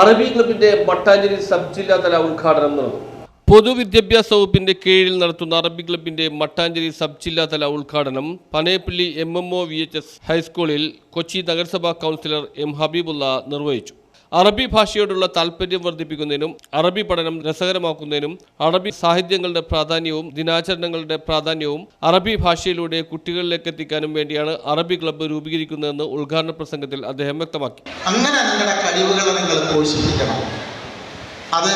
അറബി ക്ലബിന്റെ മട്ടാഞ്ചേരി സബ് ജില്ലാതല ഉദ്ഘാടനം നടന്നു. പൊതുവിദ്യാഭ്യാസ വകുപ്പിന്റെ കീഴിൽ നടത്തുന്ന അറബി ക്ലബിന്റെ മട്ടാഞ്ചേരി സബ് ജില്ലാതല ഉദ്ഘാടനം Panayappilly M M O V H S ഹൈസ്കൂളിൽ കൊച്ചി നഗരസഭാ കൗൺസിലർ എം ഹബീബുള്ള നിർവഹിച്ചു. അറബി ഭാഷയോടുള്ള താല്പര്യം വർദ്ധിപ്പിക്കുന്നതിനും അറബി പഠനം രസകരമാക്കുന്നതിനും അറബി സാഹിത്യങ്ങളുടെ പ്രാധാന്യവും ദിനാചരണങ്ങളുടെ പ്രാധാന്യവും അറബി ഭാഷയിലൂടെ കുട്ടികളിലേക്ക് എത്തിക്കാനും വേണ്ടിയാണ് അറബി ക്ലബ്ബ് രൂപീകരിക്കുന്നതെന്ന് ഉദ്ഘാടന പ്രസംഗത്തിൽ അദ്ദേഹം വ്യക്തമാക്കി. അങ്ങനെ നിങ്ങളുടെ കഴിവുകളെ നിങ്ങൾ പോഷിപ്പിക്കണം. അത്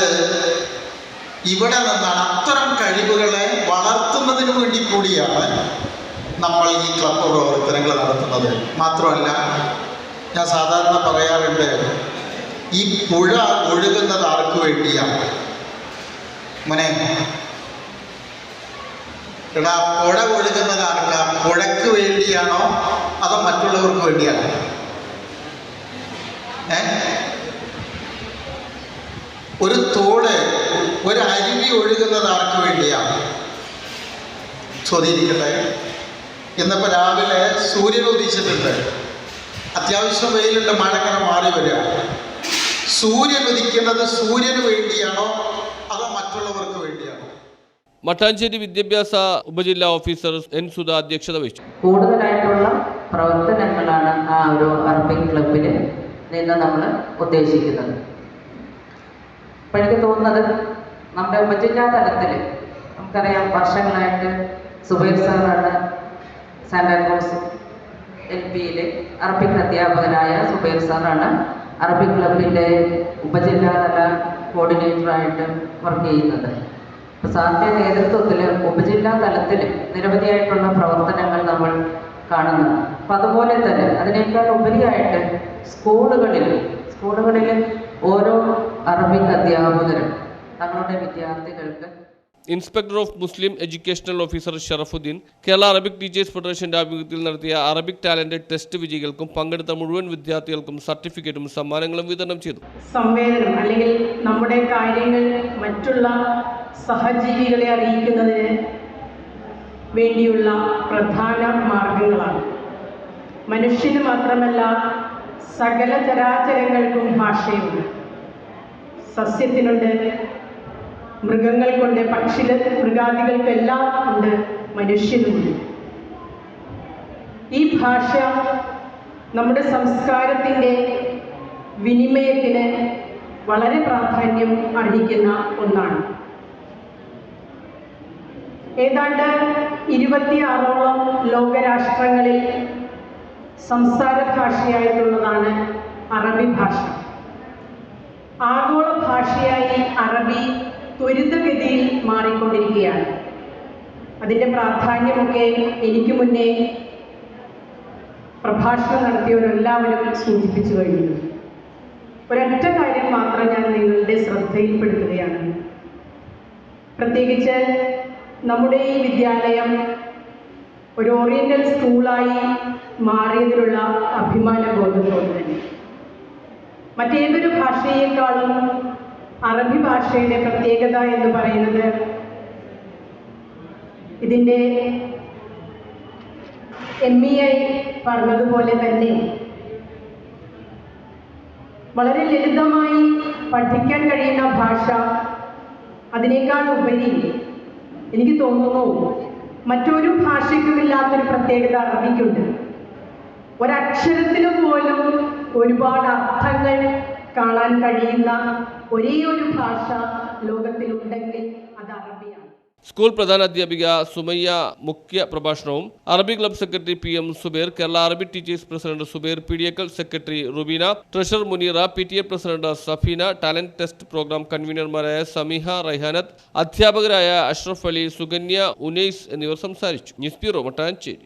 ഇവിടെ നിന്നാണ് അത്തരം കഴിവുകളെ വളർത്തുന്നതിന് വേണ്ടി കൂടിയാണ് നമ്മൾ ഈ ക്ലബ്ബ് പ്രവർത്തനങ്ങൾ നടത്തുന്നത്. മാത്രമല്ല ഞാൻ സാധാരണ പറയാറുണ്ട് ഈ പുഴ ഒഴുകുന്നത് ആർക്ക് വേണ്ടിയാണ് മോനെ എടാ പുഴ ഒഴുകുന്നത് ആർക്ക? പുഴക്ക് വേണ്ടിയാണോ? അതോ മറ്റുള്ളവർക്ക് വേണ്ടിയാണോ ഏ? ഒരു തോട് ഒരു അരുവി ഒഴുകുന്നത് ആർക്ക് വേണ്ടിയാണ് ചോദിയിരിക്കട്ടെ. ഇന്നിപ്പോൾ രാവിലെ സൂര്യൻ ഉദിച്ചിട്ടുണ്ട്. അത്യാവശ്യം വെയിലുണ്ട് മഴ മാറി വരിക. സൂര്യൻ ഉദിക്കുന്നത് സൂര്യന് വേണ്ടിയാണോ അതോ മറ്റുള്ളവർക്ക് വേണ്ടിയാണോ? മട്ടാഞ്ചേരി വിദ്യാഭ്യാസ ഉപജില്ലാ ഓഫീസർ എൻ സുധ അധ്യക്ഷത വഹിച്ചു. കൂടുതലായിട്ടുള്ള പ്രവർത്തനങ്ങളാണ് ആ ഒരു അർബിംഗ് ക്ലബിൽ നിന്ന് നമ്മൾ ഉദ്ദേശിക്കുന്നത്. അപ്പം എനിക്ക് തോന്നുന്നത് നമ്മുടെ ഉപജില്ലാ തലത്തിൽ നമുക്കറിയാം വർഷങ്ങളായിട്ട് സുബൈർ സാറാണ് സാന്റാക്രോസ് എൽ പിയിലെ അറബിക് അധ്യാപകനായ സുബൈർ സാറാണ് അറബിക് ക്ലബിന്റെ ഉപജില്ലാതല കോർഡിനേറ്ററായിട്ട് വർക്ക് ചെയ്യുന്നത് അപ്പോൾ സാറിന്റെ നേതൃത്വത്തിൽ ഉപജില്ലാ തലത്തിൽ നിരവധിയായിട്ടുള്ള പ്രവർത്തനങ്ങൾ നമ്മൾ കാണുന്നു അപ്പം അതുപോലെ തന്നെ അതിനേക്കാൾ ഉപരിയായിട്ട് സ്കൂളുകളിൽ സ്കൂളുകളിൽ ഓരോ അറബിക് അധ്യാപകരും തങ്ങളുടെ വിദ്യാർത്ഥികൾക്ക് inspector of Muslim educational officer Sharafuddin Kerala Arabic teachers ഫെഡറേഷന്റെ ആഭിമുഖ്യത്തിൽ നടത്തിയ അറബിക് ടാലന്റ് ടെസ്റ്റ് വിജയികൾക്കും പങ്കെടുത്ത മുഴുവൻ വിദ്യാർത്ഥികൾക്കും സർട്ടിഫിക്കറ്റും സമ്മാനങ്ങളും വിതരണം ചെയ്തു. സംവേദനം അല്ലെങ്കിൽ നമ്മുടെ കാര്യങ്ങൾ മറ്റുള്ള സഹജീവികളെ അറിയിക്കുന്നതിന് വേണ്ടിയുള്ള പ്രധാന മാർഗങ്ങളാണ്. മനുഷ്യന് മാത്രമല്ല സകല ചരാചരങ്ങൾക്കും ഭാഷയുണ്ട്. സസ്യത്തിനുണ്ട് മൃഗങ്ങൾക്കുണ്ട് പക്ഷി മൃഗാദികൾക്കെല്ലാം ഉണ്ട് മനുഷ്യനുമുണ്ട്. ഈ ഭാഷ നമ്മുടെ സംസ്കാരത്തിന്റെ വിനിമയത്തിന് വളരെ പ്രാധാന്യം അർഹിക്കുന്ന ഒന്നാണ്. ഏതാണ്ട് ഇരുപത്തിയാറോളം ലോകരാഷ്ട്രങ്ങളിൽ സംസാര ഭാഷയായിട്ടുള്ളതാണ് അറബി ഭാഷ. ആഗോള ഭാഷയായി അറബി ത്വരിതഗതിയിൽ മാറിക്കൊണ്ടിരിക്കുകയാണ്. അതിന്റെ പ്രാധാന്യമൊക്കെ എനിക്ക് മുന്നേ പ്രഭാഷണം നടത്തിയവരെല്ലാവരും സൂചിപ്പിച്ചു കഴിഞ്ഞു. ഒരൊറ്റ കാര്യം മാത്രം ഞാൻ നിങ്ങളുടെ ശ്രദ്ധയിൽപ്പെടുത്തുകയാണ്. പ്രത്യേകിച്ച് നമ്മുടെ ഈ വിദ്യാലയം ഒരു ഓറിയന്റൽ സ്കൂളായി മാറിയതിലുള്ള അഭിമാന ബോധത്തോട് തന്നെ. മറ്റേതൊരു ഭാഷയേക്കാളും അറബി ഭാഷയുടെ പ്രത്യേകത എന്ന് പറയുന്നത് ഇതിന്റെ എം ഇ ഐ പറഞ്ഞതുപോലെ തന്നെ വളരെ ലളിതമായി പഠിക്കാൻ കഴിയുന്ന ഭാഷ അതിനേക്കാൾ ഉപരി എനിക്ക് തോന്നുന്നു മറ്റൊരു ഭാഷയ്ക്കുമില്ലാത്തൊരു പ്രത്യേകത അറബിക്കുണ്ട്. ഒരക്ഷരത്തിന് പോലും ഒരുപാട് അർത്ഥങ്ങൾ കാണാൻ കഴിയുന്ന ഒരേയൊരു ഒരു ഭാഷ ലോകത്തിലുണ്ടെങ്കിൽ അത് അറബിയാണ്. സ്കൂൾ പ്രധാനാധ്യാപിക സുമയ്യ മുഖ്യ പ്രഭാഷണവും Arabi club secretary P M Zubair Kerala Arabi teachers president Zubair P D എക്കൽ secretary Rubeena treasurer Muneera P T A president Safeena talent test programme കൺവീനർമാരായ Sameeha Rahanath അധ്യാപകരായ അഷ്റഫ് അലി സുകന്യ ഉനൈസ് എന്നിവർ സംസാരിച്ചു. News bureau Mattancherry